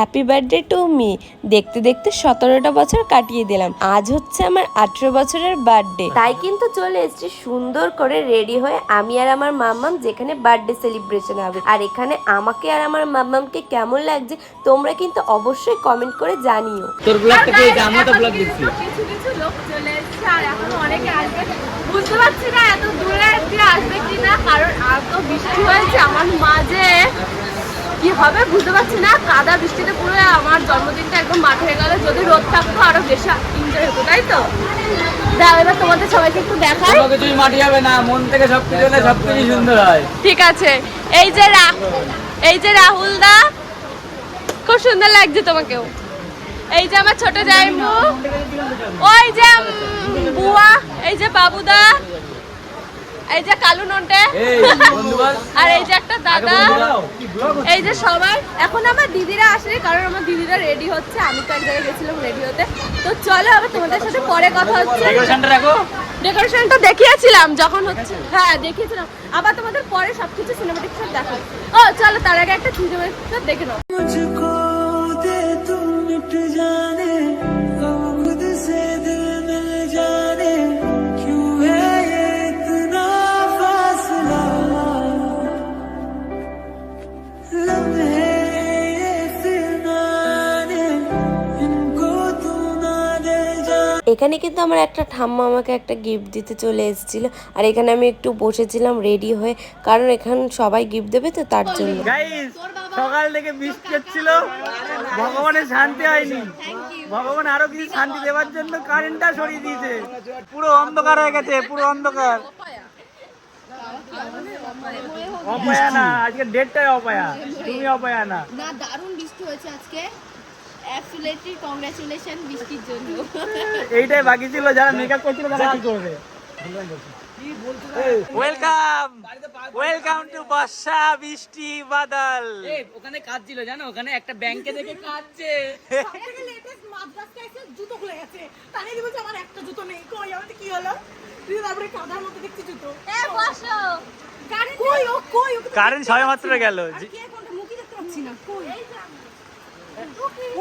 Happy birthday to me দেখতে দেখতে সতেরোটা বছর কাটিয়ে দিলাম। আজ হচ্ছে আমার আঠেরো বছরের বার্থডে তাই কিন্তু চলে এসেছি সুন্দর করে রেডি হয়ে আমি আর আমার মাম্মাম যেখানে বার্থডে সেলিব্রেশন হবে। আর এখানে আমাকে আর আমার মাম্মামকে কেমন লাগছে তোমরা কিন্তু অবশ্যই কমেন্ট করে জানিও। তোর ব্লগ থেকে তো ব্লগ দিচ্ছি কিছু কিছু লোক চলে এসছে আর এখন অনেকে আসবে। বুঝতে পারছি না এত দূরে আসবে কি না কারণ এত বৃষ্টি হয়েছে আমার মাঝে। কি হবে বুঝতে পারছি না কাদা বৃষ্টিতে পুরো আমার জন্মদিনটা একদম মাঠ হয়ে গেল। যদি রোদ থাকতো আরও বেশি এনজয় হতো তাই তো? দাও এবার তোমাদের সবাইকে একটু দেখাই। মাটি যাবে না মন থেকে সব কিছু হলে সব কিছুই সুন্দর হয়। ঠিক আছে। এই যে এই যে রাহুল দা খুব সুন্দর লাগছে তোমাকেও। এই যে আমার ছোট জাইমু ওই যে বুয়া এই যে বাবুদা এই যে কালু নন্টে। আর এই যে একটা দাদা। এই যে সবাই। এখন আমার দিদিরা আসেনি কারণ আমার দিদিরা রেডি হচ্ছে। আমি তো এক জায়গায় গেছিলাম রেডি হতে। তো চলো আবার তোমাদের সাথে পরে কথা হচ্ছে। ডেকোরেশনটা দেখিয়েছিলাম যখন হচ্ছে। হ্যাঁ দেখিয়েছিলাম। আবার তোমাদের পরে সবকিছু সিনেমাটিক শট দেখাবো। ও চলো তার আগে একটা সিনেমাটিক দেখে নাও। এখানে কিন্তু আমার একটা ঠাম্মা আমাকে একটা গিফট দিতে চলে এসেছিল। আর এখানে আমি একটু বসেছিলাম রেডি হয়ে কারণ এখানে সবাই গিফট দেবে তো তার জন্য। সকাল থেকে বৃষ্টি হচ্ছিল ভগবানের শান্তি হয়নি। ভগবান আরও কিছু শান্তি দেওয়ার জন্য কারেন্টটা সরিয়ে দিয়েছে। পুরো অন্ধকার হয়ে গেছে পুরো অন্ধকার। অপায়া না আজকে ডেটটাই অপায়া তুমি অপায়া না। না দারুণ বৃষ্টি হয়েছে আজকে। অ্যাবসলিউটলি কংগ্রাচুলেশন বৃষ্টির জন্য এইটাই বাকি ছিল যারা মেকআপ করছিল তারা কি করবে? ওয়েলকাম ওয়েলকাম টু বর্ষা বৃষ্টি বাদল ওখানে কাজ ছিল জানো? ওখানে একটা ব্যাংকে দেখে কাজছে জুতো খুলে গেছে। তাহলে বলছে আমার একটা জুতো নেই। কই আমাদের কি হলো? তুই তারপরে মধ্যে দেখছি জুতো। এ বসো। কই ও কই কারেন্ট ছয় মাত্র গেল কে কোনটা মুখই দেখতে পাচ্ছি না কই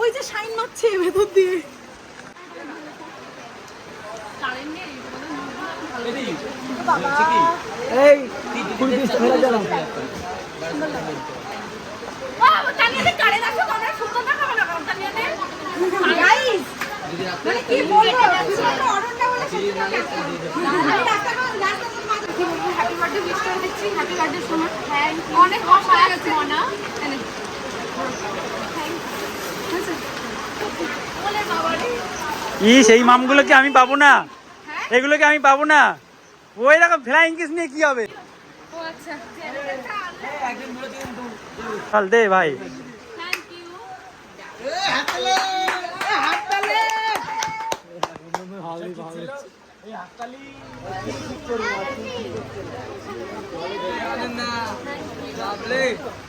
ওই যে শাইন মারছে ভেতর দিয়ে। এই পিস মানে অনেক কষ্ট হয়ে গেছে মনা। ই সেই মামগুলোকে আমি পাবো না? এগুলোকে আমি পাবো না? ওই রকম ফ্লাইং কিস নিয়ে কি হবে? ও আচ্ছা। চল দে ভাই। ইউ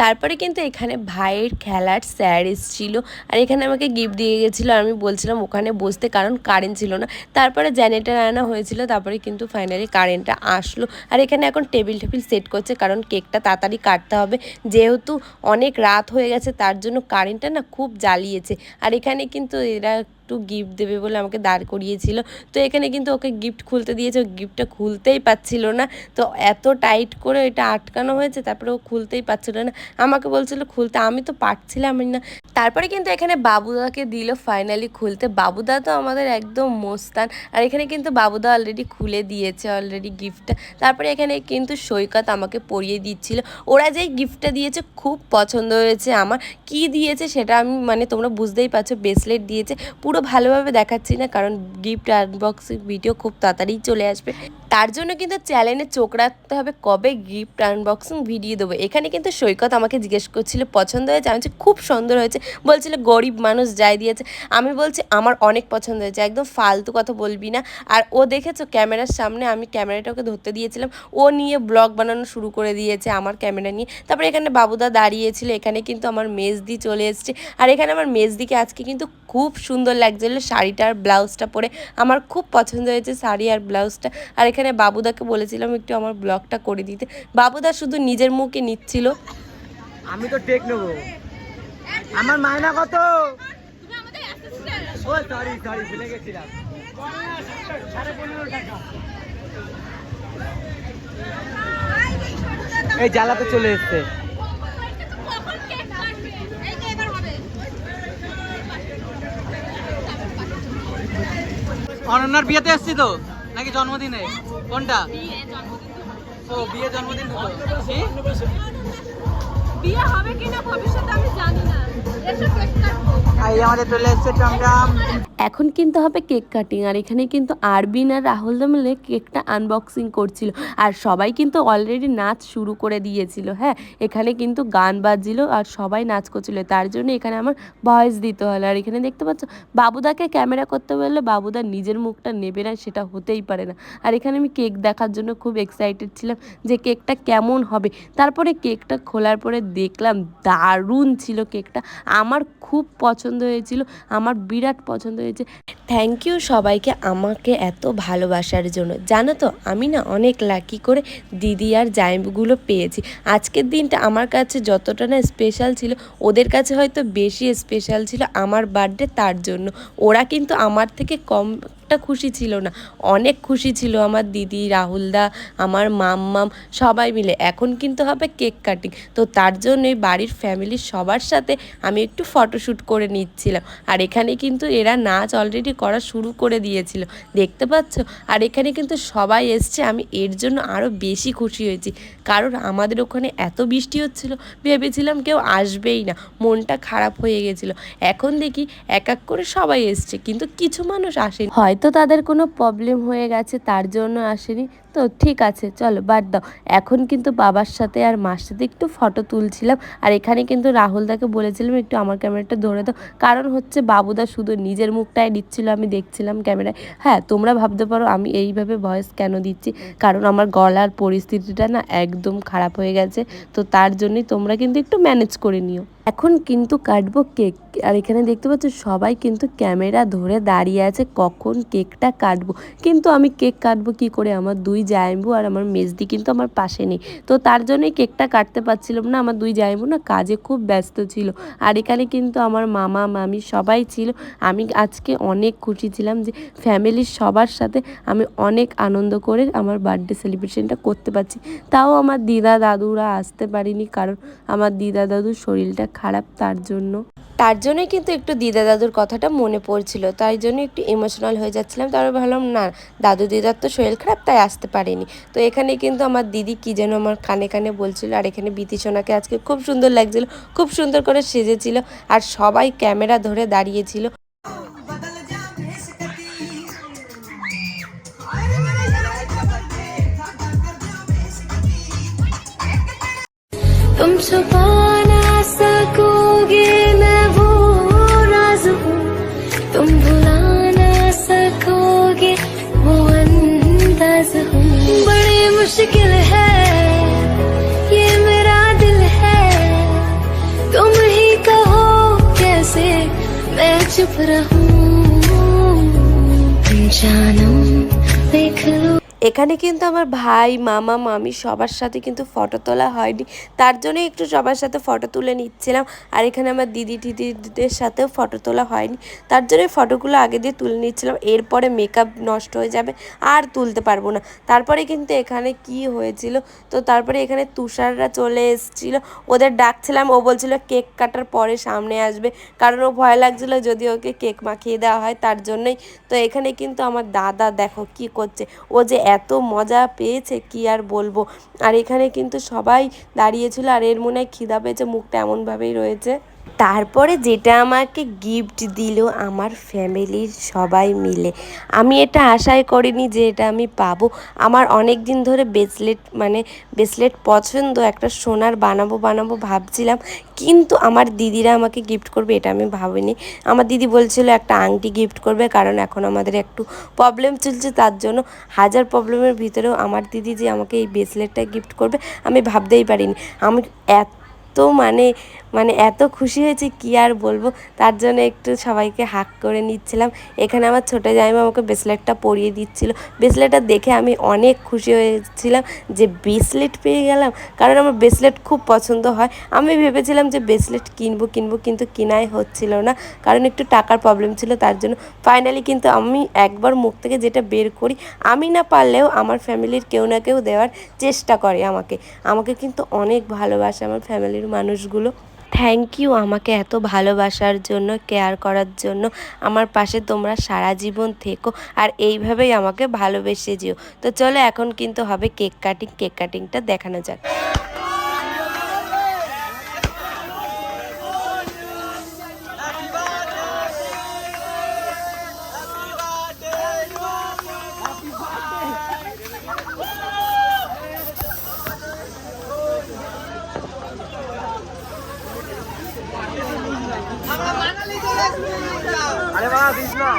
তারপরে কিন্তু এখানে ভাইয়ের খেলার স্যার এসেছিল আর এখানে আমাকে গিফট দিয়ে গেছিল আর আমি বলছিলাম ওখানে বসতে কারণ কারেন্ট ছিল না। তারপরে জেনারেটার আনা হয়েছিল, তারপরে কিন্তু ফাইনালি কারেন্টটা আসলো। আর এখানে এখন টেবিল টেবিল সেট করছে কারণ কেকটা তাড়াতাড়ি কাটতে হবে। যেহেতু অনেক রাত হয়ে গেছে, তার জন্য কারেন্টটা না খুব জ্বালিয়েছে। আর এখানে কিন্তু এরা একটু গিফট দেবে বলে আমাকে দাঁড় করিয়েছিল। তো এখানে কিন্তু ওকে গিফট খুলতে দিয়েছে, ও গিফটটা খুলতেই পাচ্ছিল না। তো এত টাইট করে এটা আটকানো হয়েছে, তারপরে ও খুলতেই পারছিল না। আমাকে বলছিল, খুলতে আমি তো পারছিলাম না। তারপরে কিন্তু এখানে বাবুদাকে দিল ফাইনালি খুলতে। বাবুদা তো আমাদের একদম মোস্তান। আর এখানে কিন্তু বাবুদা অলরেডি খুলে দিয়েছে অলরেডি গিফটটা তারপরে এখানে কিন্তু সৈকত আমাকে পরিয়ে দিচ্ছিল। ওরা যেই গিফটটা দিয়েছে, খুব পছন্দ হয়েছে আমার। কি দিয়েছে সেটা আমি মানে তোমরা বুঝতেই পারছ ব্রেসলেট দিয়েছে। পুরো ভালোভাবে দেখাচ্ছি না, কারণ গিফট আনবক্সিং ভিডিও খুব তাড়াতাড়ি চলে আসবে। তার জন্য কিন্তু চ্যানেলে চোখ রাখতে হবে, কবে গিফট আনবক্সিং ভিডিও দেবো। এখানে কিন্তু সৈকত আমাকে জিজ্ঞেস করছিল, পছন্দ হয়েছে? আমি খুব সুন্দর হয়েছে। বলছিল, গরিব মানুষ যাই দিয়েছে। আমি বলছি, আমার অনেক পছন্দ হয়েছে, একদম ফালতু কথা বলবি না। আর ও দেখেছ ক্যামেরার সামনে আমি ক্যামেরাটাকে ধরতে দিয়েছিলাম। ও নিয়ে ব্লগ বানানো শুরু করে দিয়েছে আমার ক্যামেরা নিয়ে। তারপরে এখানে বাবুদা দাঁড়িয়েছিল, এখানে কিন্তু আমার মেজদি চলে এসছে। আর এখানে আমার মেজদিকে আজকে কিন্তু খুব সুন্দর লাগছিল শাড়িটা আর ব্লাউজটা পরে আমার খুব পছন্দ হয়েছে শাড়ি আর ব্লাউজটা। আর এখানে বাবুদাকে বলেছিলাম একটু আমার ব্লগটা করে দিতে। বাবুদা শুধু নিজের মুখে নিচ্ছিল। আমি তো টেক নেব। আমার মায়না কত? এই জ্বালাতে চলে এসছে। অনন্যার বিয়েতে এসছি তো? নাকি জন্মদিনে? কোনটা? ও, বিয়ে জন্মদিন বিয়ে হবে কিনা ভবিষ্যতে আমি জানি না। এখন কিন্তু হবে কেক কাটিং, আর এখানে কিন্তু আরবিন আর রাহুল মিলে কেকটা আনবক্সিং করছিল। আর সবাই কিন্তু অলরেডি নাচ শুরু করে দিয়েছিল হ্যাঁ? এখানে কিন্তু গান বাজছিল আর সবাই নাচ করছিল। তার জন্য এখানে আমার ভয়েস দিতে হলো। আর এখানে দেখতে পাচ্ছ, বাবুদাকে ক্যামেরা করতে বললে বাবুদা নিজের মুখটা নেবে না, সেটা হতেই পারে না। আর এখানে আমি কেক দেখার জন্য খুব এক্সাইটেড ছিলাম যে কেকটা কেমন হবে। তারপরে কেকটা খোলার পরে দেখলাম দারুণ ছিল কেকটা। আমার খুব পছন্দ হয়েছিল, আমার বিরাট পছন্দ হয়েছে। থ্যাংক ইউ সবাইকে আমাকে এত ভালোবাসার জন্য। জানো তো, আমি না অনেক লাকি করে দিদি আর জাইবুগুলো পেয়েছি। আজকের দিনটা আমার কাছে যতটা না স্পেশাল ছিল, ওদের কাছে হয়তো বেশি স্পেশাল ছিল আমার বার্থডে তার জন্য। ওরা কিন্তু আমার থেকে কম একটা খুশি ছিল না। অনেক খুশি ছিল আমার দিদি, রাহুলদা, আমার মাম্মাম, সবাই মিলে। এখন কিন্তু হবে কেক কাটিং। তো তার জন্যই বাড়ির ফ্যামিলির সবার সাথে আমি একটু ফটোশ্যুট করে নিচ্ছিলাম। আর এখানে কিন্তু এরা নাচ অলরেডি করা শুরু করে দিয়েছিল। দেখতে পাচ্ছ? আর এখানে কিন্তু সবাই এসছে। আমি এর জন্য আরও বেশি খুশি হয়েছি। কারণ আমাদের ওখানে এত বৃষ্টি হচ্ছিল, ভেবেছিলাম কেউ আসবেই না। মনটা খারাপ হয়ে গেছিল। এখন দেখি এক এক করে সবাই এসছে। কিন্তু কিছু মানুষ আসেনি। হয়তো তাদের কোনো প্রবলেম হয়ে গেছে তার জন্য আসেনি। তো ঠিক আছে, চলো বাদ দাও। এখন কিন্তু বাবার সাথে আর মার সাথে একটু ফটো তুলছিলাম। আর এখানে কিন্তু রাহুলদাকে বলেছিলাম, একটু আমার ক্যামেরাটা ধরে দাও। কারণ হচ্ছে বাবুদা শুধু নিজের মুখটাই দিচ্ছিল, আমি দেখছিলাম ক্যামেরায় হ্যাঁ তোমরা ভাবতে পারো আমি এইভাবে ভয়েস কেন দিচ্ছি? কারণ আমার গলার পরিস্থিতিটা না একদম খারাপ হয়ে গেছে। তো তার জন্যই তোমরা কিন্তু একটু ম্যানেজ করে নিও। এখন কিন্তু কাটবো কেক আর এখানে দেখতে পাচ্ছ সবাই কিন্তু ক্যামেরা ধরে দাঁড়িয়ে আছে, কখন কেকটা কাটবো। কিন্তু আমি কেক কাটবো কি করে? আমার দুই জায়ম্বু আর আমার মেজদি কিন্তু আমার পাশে নেই। তো তার জন্যই কেকটা কাটতে পারছিলাম না। আমার দুই জায়ম্বু না কাজে খুব ব্যস্ত ছিল। আর এখানে কিন্তু আমার মামা, মামি সবাই ছিল। আমি আজকে অনেক খুশি ছিলাম যে ফ্যামিলির সবার সাথে আমি অনেক আনন্দ করে আমার বার্থডে সেলিব্রেশনটা করতে পারছি। তাও আমার দিদা, দাদুরা আসতে পারিনি কারণ আমার দিদা, দাদুর শরীরটা খারাপ তার জন্য। তার জন্যই কিন্তু একটু দিদা দাদুর কথাটা মনে পড়ছিল তাই জন্য একটু ইমোশনাল হয়ে যাচ্ছিলাম তারপরে ভাবলাম না দাদু দিদার তো শরীর খারাপ তাই আসতে পারেনি তো এখানে কিন্তু আমার দিদি কি যেন আমার কানে কানে বলছিল আর এখানে বিতিসোনাকে আজকে খুব সুন্দর লাগছিল খুব সুন্দর করে সেজেছিল আর সবাই ক্যামেরা ধরে দাঁড়িয়েছিল तुम छुपा ना चुप रहूं जानम देख लो এখানে কিন্তু আমার ভাই, মামা, মামি সবার সাথে কিন্তু ফটো তোলা হয়নি। তার জন্য একটু সবার সাথে ফটো তুলে নিচ্ছিলাম। আর এখানে আমার দিদি দিদিদের সাথেও ফটো তোলা হয়নি। তার জন্য ফটোগুলো আগে দিয়ে তুলে নিচ্ছিলাম। এরপরে মেকআপ নষ্ট হয়ে যাবে, আর তুলতে পারব না। তারপরে কিন্তু এখানে কি হয়েছিল? তো তারপরে এখানে তুষাররা চলে এসেছিল। ওদের ডাকছিলাম, ও বলছিল কেক কাটার পরে সামনে আসবে। কারণ ও ভয় লাগছিল যদি ওকে কেক মাখিয়ে দেওয়া হয়, তার জন্যই। তো এখানে কিন্তু আমার দাদা দেখো কি করছে? ও যে এত মজা পেয়েছে, কি আর বলব? আর এখানে কিন্তু সবাই দাঁড়িয়েছিল আর এর মনে হয় খিদা পেয়েছে, মুখটা এমনভাবেই রয়েছে। তারপরে যেটা আমাকে গিফট দিল আমার ফ্যামিলির সবাই মিলে। আমি এটা আশাই করিনি যে এটা আমি পাবো। আমার অনেক দিন ধরে ব্রেসলেট মানে ব্রেসলেট পছন্দ, একটা সোনার বানাবো বানাবো ভাবছিলাম, কিন্তু আমার দিদিরা আমাকে গিফট করবে এটা আমি ভাবিনি। আমার দিদি বলছিল, একটা আংটি গিফট করবে, কারণ এখন আমাদের একটু প্রবলেম চলছে, তার জন্য হাজার প্রবলেমের ভিতরেও আমার দিদি যে আমাকে এই ব্রেসলেটটা গিফট করবে, আমি ভাবতেই পারিনি। আমি এত মানে মানে এত খুশি হয়েছি, কি আর বলব? তার জন্য একটু সবাইকে হাক করে নিচ্ছিলাম। এখানে আমার ছোটো জামাইমা আমাকে ব্রেসলেটটা পরিয়ে দিচ্ছিল। ব্রেসলেটটা দেখে আমি অনেক খুশি হয়েছিলাম যে ব্রেসলেট পেয়ে গেলাম। কারণ আমার ব্রেসলেট খুব পছন্দ হয়। আমি ভেবেছিলাম যে ব্রেসলেট কিনবো কিনবো, কিন্তু কিনাই হচ্ছিল না। কারণ একটু টাকার প্রবলেম ছিল, তার জন্য ফাইনালি কিন্তু আমি একবার মুখ থেকে যেটা বের করি, আমি না পারলেও আমার ফ্যামিলির কেউ না কেউ দেওয়ার চেষ্টা করে আমাকে। আমাকে কিন্তু অনেক ভালোবাসে আমার ফ্যামিলির মানুষগুলো থ্যাংক ইউ আমাকে এত ভালোবাসার জন্য কেয়ার করার জন্য। আমার পাশে তোমরা সারা জীবন থেকো আর এইভাবেই আমাকে ভালোবেসে যেও। তো চলো এখন কিন্তু হবে কেক কাটিং কেক কাটিংটা দেখানো যাক। আরে বাবা দিস না।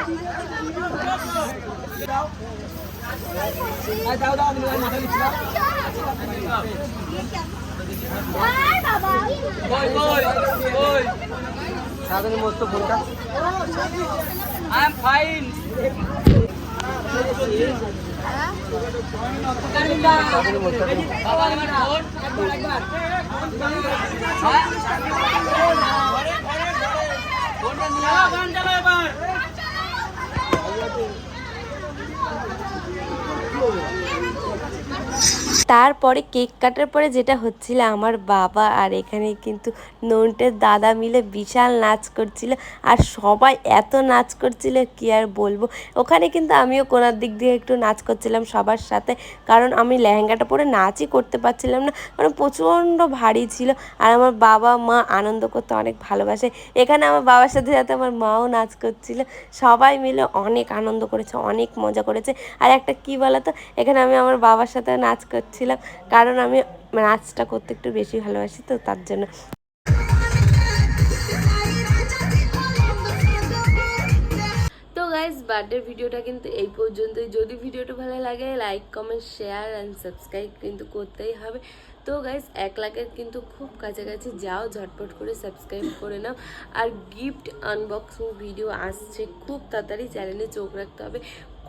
দাও দাও মাথা দিচ্ছি না সাধারণ মস্ত ফোনটা। আই এম ফাইন এবার। তারপরে কেক কাটার পরে যেটা হচ্ছিল আমার বাবা আর এখানে কিন্তু নন্টের দাদা মিলে বিশাল নাচ করছিল আর সবাই এত নাচ করছিল, কি আর বলব? ওখানে কিন্তু আমিও কোনার দিক দিয়ে একটু নাচ করছিলাম সবার সাথে, কারণ আমি লেহেঙ্গাটা পরে নাচই করতে পারছিলাম না কারণ প্রচণ্ড ভারী ছিল আর আমার বাবা মা আনন্দ করতে অনেক ভালোবাসে। এখানে আমার বাবার সাথে সাথে আমার মাও নাচ করছিল, সবাই মিলে অনেক আনন্দ করেছে, অনেক মজা করেছে। আর একটা কি বলতো, এখানে আমি আমার বাবার সাথে নাচ করছিলাম কারণ আমি নাচটা করতে একটু বেশি ভালোবাসি তো তার জন্য। বার্থডে ভিডিওটা কিন্তু এই পর্যন্তই। যদি ভিডিওটা ভালো লাগে like comment share and subscribe কিন্তু করতেই হবে। তো গাইজ এক লাখের কিন্তু খুব কাছাকাছি যাও, ঝটপট করে সাবস্ক্রাইব করে নাও। আর গিফট আনবক্সিং ভিডিও আসছে। খুব তাড়াতাড়ি চ্যানেলে চোখ রাখতে হবে।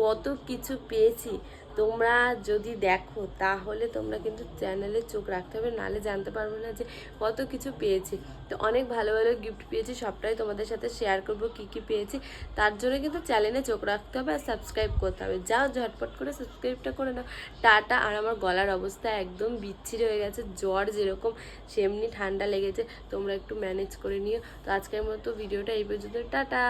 কত কিছু পেয়েছি তোমরা যদি দেখো, তাহলে তোমরা কিন্তু চ্যানেলে চোখ রাখতে হবে, নালে জানতে পারবে না যে কত কিছু পেয়েছি। তো অনেক ভালো ভালো গিফট পেয়েছি, সবটাই তোমাদের সাথে শেয়ার করব, কি কি পেয়েছি। তার জন্য কিন্তু চ্যানেলে চোখ রাখতে হবে আর সাবস্ক্রাইব করতে হবে। যাও, ঝটপট করে সাবস্ক্রাইবটা করে নাও। টাটা, আর আমার গলার অবস্থা একদম বিচ্ছিরি হয়ে গেছে, জ্বর যেরকম, সেমনি ঠান্ডা লেগেছে। তোমরা একটু ম্যানেজ করে নিও। তো আজকের মতো ভিডিওটা এই পর্যন্ত। টাটা!